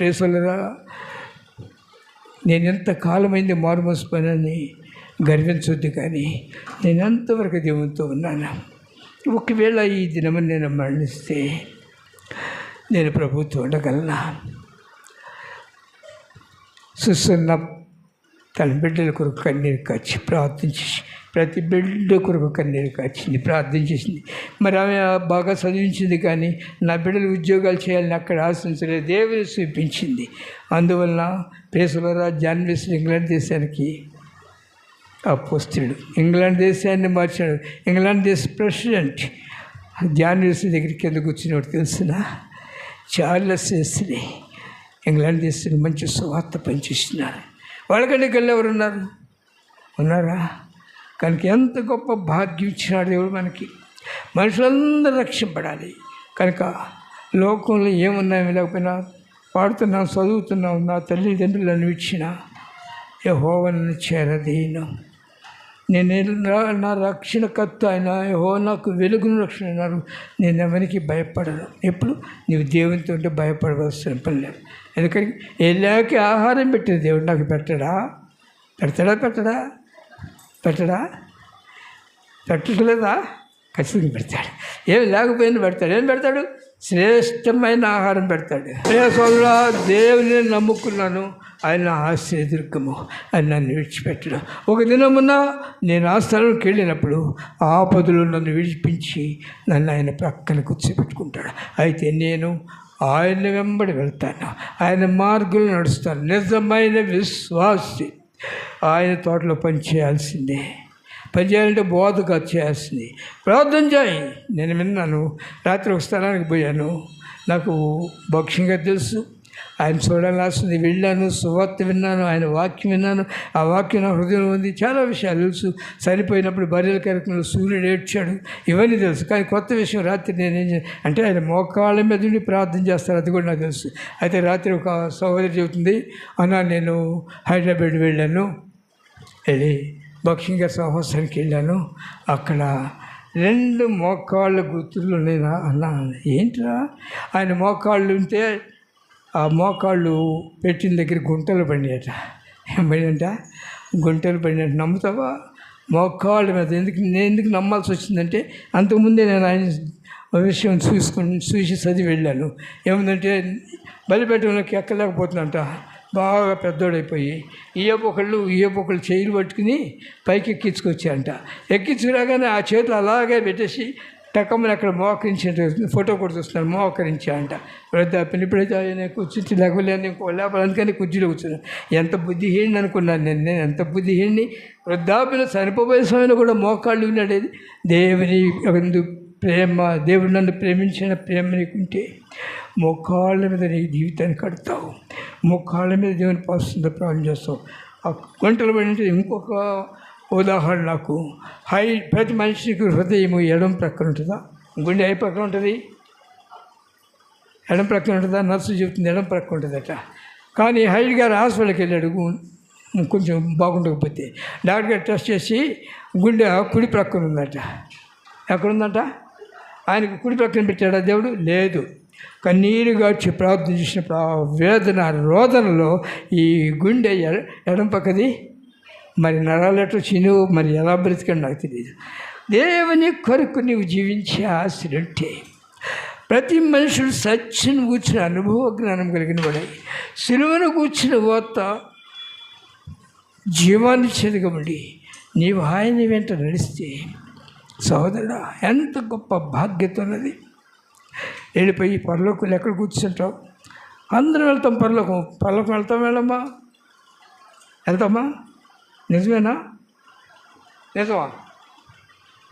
ప్రేసలరా నేను ఎంత కాలమైంది మారుమోసిపోయినని గర్వించొద్దు కానీ నేను అంతవరకు దేవునితో ఉన్నాను. ఒకవేళ ఈ దినమని నేను మరణిస్తే నేను ప్రభుత్వం ఉండగలనా? సుస్తున్న తన బిడ్డల కొరకు కన్నీరు కాచి ప్రార్థించి ప్రతి బిడ్డ కొరకు కన్నీరు కాచింది ప్రార్థించేసింది మరి ఆమె బాగా చదివించింది కానీ నా బిడ్డలు ఉద్యోగాలు చేయాలని అక్కడ ఆశించలేదు దేవుని చూపించింది. అందువలన పేసులరా జాన్విస్ ఇంగ్లాండ్ దేశానికి అపోస్తుడు. ఇంగ్లాండ్ దేశాన్ని మార్చాడు. ఇంగ్లాండ్ దేశ ప్రెసిడెంట్. జాన్విస్ దగ్గరికి ఎందుకు వచ్చినట్టు తెలిసిన? చార్లెస్ వెస్లీ ఇంగ్లాండ్ దేశాన్ని మంచి సువార్త పనిచేస్తున్నారు. వాళ్ళకంటే గల్లు ఎవరు ఉన్నారు ఉన్నారా? కనుక ఎంత గొప్ప భాగ్యం ఇచ్చినాడు దేవుడు మనకి. మనుషులందరూ రక్షింపడాలి. కనుక లోకంలో ఏమున్నాయో లేకపోయినా పాడుతున్నాం చదువుతున్నాం నా తల్లిదండ్రులను ఇచ్చిన యహోవను చేరదీనం. నేను నా- రక్షణ కత్తు ఆయన యహో నాకు వెలుగును రక్షణ అన్నారు నేను ఎవరికి భయపడను. ఎప్పుడు? నీవు దేవునితో ఉంటే భయపడవలసిన పని లేదు. ఎందుకని? వెళ్ళాక ఆహారం పెట్టేది దేవుడు నాకు పెట్టడా? పెడతాడా? పెట్టడా? పెట్టడా? పెట్టట్లేదా ఖచ్చితంగా పెడతాడు. ఏం లేకపోయినా పెడతాడు. ఏం పెడతాడు? శ్రేష్టమైన ఆహారం పెడతాడు. సోదరా దేవుని నమ్ముకున్నాను. ఆయన ఆశ్చర్యదుర్గము ఆయన నన్ను విడిచిపెట్టడం. ఒక దినమున నేను ఆ స్థలంకి వెళ్ళినప్పుడు ఆపదలు నన్ను విడిపించి నన్ను ఆయన ప్రక్కన కూర్చోబెట్టుకుంటాడు. అయితే నేను ఆయన వెంబడి వెళ్తాను. ఆయన మార్గంలో నడుస్తాను. నిజమైన విశ్వాసి. ఆయన తోటలో పని చేయాల్సిందే. పని చేయాలంటే బోధగా చేయాల్సింది. ప్రార్థన చేయి. నేను విన్నాను. రాత్రి ఒక స్థలానికి పోయాను. నాకు భక్ష్యంగా తెలుసు. ఆయన చూడాల్సింది వెళ్ళాను. సువార్త విన్నాను. ఆయన వాక్యం విన్నాను. ఆ వాక్యం నా హృదయం ఉంది. చాలా విషయాలు తెలుసు. చనిపోయినప్పుడు బర్రెల కార్యక్రమంలో సూర్యుడు ఏడ్చాడు. ఇవన్నీ తెలుసు. కానీ కొత్త విషయం రాత్రి నేనేం చేయాలి అంటే ఆయన మోకాళ్ళ మీద ఉండి ప్రార్థన చేస్తారు. అది కూడా నాకు తెలుసు. అయితే రాత్రి ఒక సోదరి చెబుతుంది. అన్నా నేను హైదరాబాద్ వెళ్ళాను. వెళ్ళి బక్షింగ సంవత్సరానికి వెళ్ళాను. అక్కడ రెండు మోకాళ్ళ గుర్తులు నేను అన్నా ఏంట్రా? ఆయన మోకాళ్ళు ఉంటే ఆ మోకాళ్ళు పెట్టిన దగ్గర గుంటలు పడినాయట. ఏమైందంట? గుంటలు పడినట్టు నమ్ముతావా? మోకాళ్ళ మీద ఎందుకు నేను ఎందుకు నమ్మాల్సి వచ్చిందంటే అంతకుముందే నేను ఆయన విషయం చూసుకుని చూసి చదివి వెళ్ళాను. ఏముందంటే బలిపేటలోకి ఎక్కలేకపోతున్నంట బాగా పెద్దోడైపోయి ఈయపొకళ్ళు ఈయపొకళ్ళు చేయిలు పట్టుకుని పైకి ఎక్కించుకొచ్చాయంట. ఎక్కించుకురాగానే ఆ చేతులు అలాగే పెట్టేసి టక్కమని అక్కడ మోకరించి ఫోటో కూడా చూస్తున్నాను మోకరించాయంట. వృద్ధాప్యం ఇప్పుడైతే ఆయన కూర్చుంటే లేకపోలేదు ఇంకో లేకపోతే అందుకని కుర్చీలో కూర్చున్నాను ఎంత బుద్ధిహీని అనుకున్నాను నేను నేను ఎంత బుద్ధిహీని వృద్ధాప్యం చనిపోయే సమయంలో కూడా మోకాళ్ళు ఉన్నాడేది దేవుని ఎందు ప్రేమ దేవుడు నన్ను ప్రేమించిన ప్రేమ నీకుంటే మోకాళ్ళ మీద నీ జీవితాన్ని కడతావు. మోకాళ్ళ మీద దేవుని పాస్తుందో ప్రాణం చేస్తావు. ఆ గంటలు పడినట్టు ఇంకొక ఉదాహరణ నాకు. హై ప్రతి మనిషికి హృదయం ఎడం ప్రక్కన ఉంటుందా? గుండె ఏ ప్రక్కన ఉంటుంది? ఎడం ప్రక్కన ఉంటుందా? నర్సు చెబుతుంది ఎడం ప్రక్కన ఉంటుందట. కానీ హైడ్ గారు హాస్పిటల్కి వెళ్ళాడు. కొంచెం బాగుండకపోతే. డాక్టర్ గారు టెస్ట్ చేసి గుండె కుడి ప్రక్కన ఉందట. ఎక్కడుందంట? ఆయనకు కుడి ప్రక్కన పెట్టాడా దేవుడు? లేదు. కన్నీరు గార్చి ప్రార్థన చేసిన వేదన రోదనలో ఈ గుండె ఎడ- ఎడం పక్కది. మరి నరాలట చిను మరి ఎలా బ్రతికండి నాకు తెలియదు దేవుని కొరకు నీవు జీవించే ఆశలుంటే ప్రతి మనుషుడు సత్యను కూర్చిన అనుభవ జ్ఞానం కలిగిన వాడే. సిలువను కూర్చుని ఓత జీవాన్ని చెదగబడి నీవు ఆయన వెంట నడిస్తే సహోదరుడా ఎంత గొప్ప బాధ్యత ఉన్నది. వెళ్ళిపోయి పరలోకులు ఎక్కడ కూర్చుంటావు? అందరం వెళ్తాం పరలోకం. పరలోకం వెళ్తాం వెళ్ళమ్మా. వెళ్తామా? నిజమేనా? నిజమా?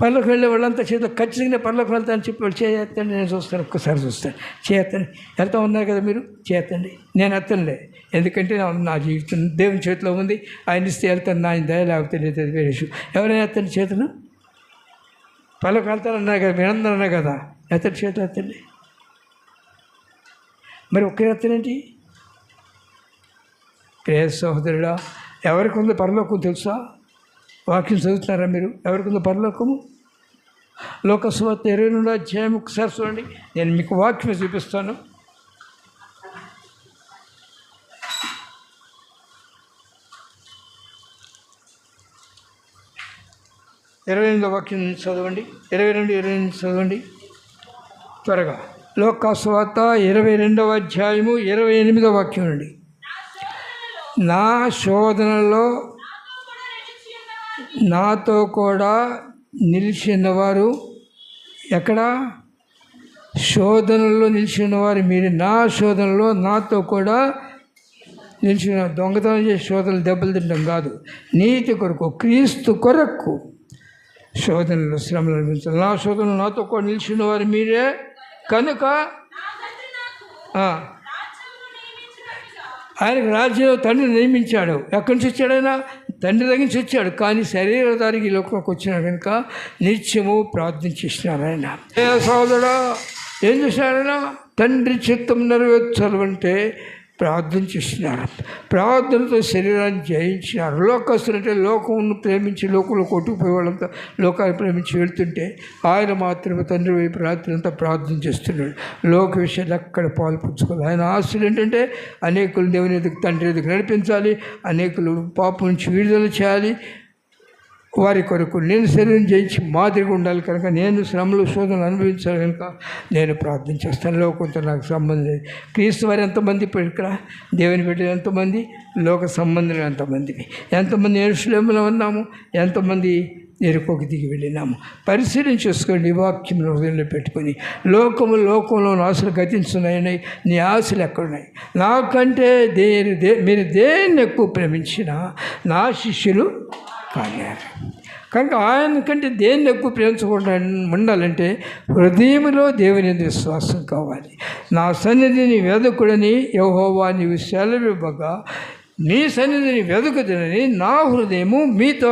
పర్లోకి వెళ్ళే వాళ్ళంతా చేతిలో ఖచ్చితంగా పర్లోకి వెళ్తానని చెప్పి వాళ్ళు చేయత్తండి నేను చూస్తాను. ఒక్కసారి చూస్తాను. చేయత్తండి వెళ్తా ఉన్నారు కదా మీరు? చేయత్తండి నేను ఎత్తనులే. ఎందుకంటే నా- జీవితం దేవుని చేతిలో ఉంది. ఆయన ఇస్తే వెళ్తాను. నా దయ లేకపోతే లేదు అది వేరే ఎవరైనా ఎత్తండి చేతులు? పర్లోకి వెళ్తానన్నారు కదా మీరందరూ అన్నారు కదా. ఎత్తడి చేతులు ఎత్తండి. మరి ఒకే ఎత్తనేంటి ప్రేయ సహోదరుడా ఎవరికి ఉందో పరలోకం తెలుసా? వాక్యం చదువుతున్నారా మీరు? ఎవరికి ఉందో పరలోకము? లోకస్వార్త ఇరవై నుండి అధ్యాయం ఒకసారి చూడండి. నేను మీకు వాక్యం చూపిస్తాను. ఇరవై ఎనిమిదో వాక్యం చదవండి. ఇరవై రెండు ఇరవై ఎనిమిది చదవండి. త్వరగా. లోకాస్వాత ఇరవై రెండవ అధ్యాయము ఇరవై ఎనిమిదో వాక్యం నుండి. నా శోధనలో నాతో కూడా నిలిచిన వారు ఎక్కడ? శోధనలో నిలిచిన వారు మీరు నా శోధనలో నాతో కూడా నిలిచిన దొంగతనం చేసి శోధనలు దెబ్బలు తినడం కాదు. నీతి కొరకు క్రీస్తు కొరకు శోధనలు శ్రమలు అనిపించాలి. నా శోధనలు నాతో కూడా నిలిచిన వారు మీరే. కనుక ఆయనకు రాజ్యం తండ్రి నియమించాడు. ఎక్కడి నుంచి వచ్చాడు ఆయన? తండ్రి దగ్గర నుంచి వచ్చాడు. కానీ శరీరధారికి ఈ లోకంలోకి వచ్చినాడు కనుక నిత్యము ప్రార్థించేసినాడు ఆయన. ఏ సోదరుడా ఏం చేశాడు ఆయన? తండ్రి చిత్తం నెరవేర్చాలంటే ప్రార్థన చేస్తున్నారు. ప్రార్థనతో శరీరాన్ని జయించినారు. లోకస్తులంటే లోకమును ప్రేమించి లోకంలో కొట్టుకుపోయే వాళ్ళంతా లోకాన్ని ప్రేమించి వెళ్తుంటే ఆయన మాత్రమే తండ్రి వైపు రాత్రి అంతా ప్రార్థన చేస్తున్నాడు. లోక విషయాలు ఎక్కడ పాల్పుచ్చుకోవాలి ఆయన ఆస్తులు ఏంటంటే అనేకులు దేవుని ఎదుగు తండ్రి ఎదుగు నడిపించాలి అనేకులు పాపం నుంచి విడుదల చేయాలి వారి కొరకు నేను శరీరం జయించి మాదిరిగా ఉండాలి కనుక నేను శ్రమలు శోధనలు అనుభవించాలి కనుక నేను ప్రార్థన చేస్తాను. లోకంతో నాకు సంబంధం లేదు. క్రీస్తు వారు ఎంతమంది ఇక్కడ? దేవుని బిడ్డలు ఎంతమంది? లోక సంబంధులు ఎంతమంది? ఎంతమంది ఏడుశ్లేములో ఉన్నాము? ఎంతమంది ఎరుకోకి దిగి వెళ్ళినాము? పరిశీలన చేసుకోండి వాక్యం హృదయంలో పెట్టుకొని. లోకము లోకంలో ఆశలు గతించున్నాయని నీ ఆశలు ఎక్కడున్నాయి? నాకంటే దేని దే మీరు దేన్ని ఎక్కువ ప్రేమించినా నా శిష్యులు కాలేరు కనుక ఆయన కంటే దేన్ని ఎక్కువ ప్రేమించకుండా ఉండాలంటే హృదయంలో దేవుని విశ్వాసం కావాలి. నా సన్నిధిని వెదకుడని యహోవా నీవు సెలవివ్వగా నీ సన్నిధిని వెదకుదనని నా హృదయము మీతో